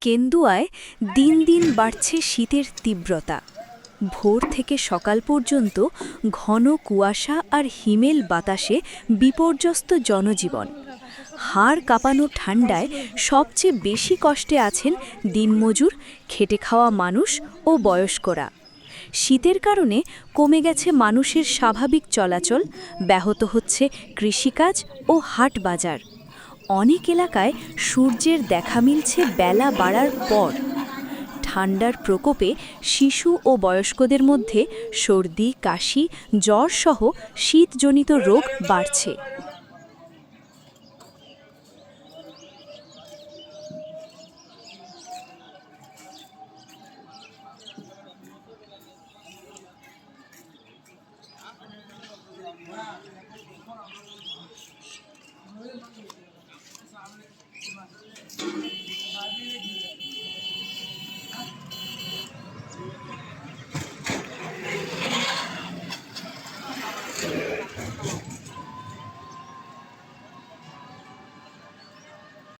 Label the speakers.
Speaker 1: কেন্দুয়ায় দিন দিন বাড়ছে শীতের তীব্রতা। ভোর থেকে সকাল পর্যন্ত ঘন কুয়াশা আর হিমেল বাতাসে বিপর্যস্ত জনজীবন। হাড় কাঁপানো ঠান্ডায় সবচেয়ে বেশি কষ্টে আছেন দিনমজুর, খেটে খাওয়া মানুষ ও বয়স্করা। শীতের কারণে কমে গেছে মানুষের স্বাভাবিক চলাচল, ব্যাহত হচ্ছে কৃষিকাজ ও হাট বাজার। অনেক এলাকায় সূর্যের দেখা মিলছে বেলা বাড়ার পর। ঠান্ডার প্রকোপে শিশু ও বয়স্কদের মধ্যে সর্দি, কাশি, জ্বর সহ শীতজনিত রোগ বাড়ছে।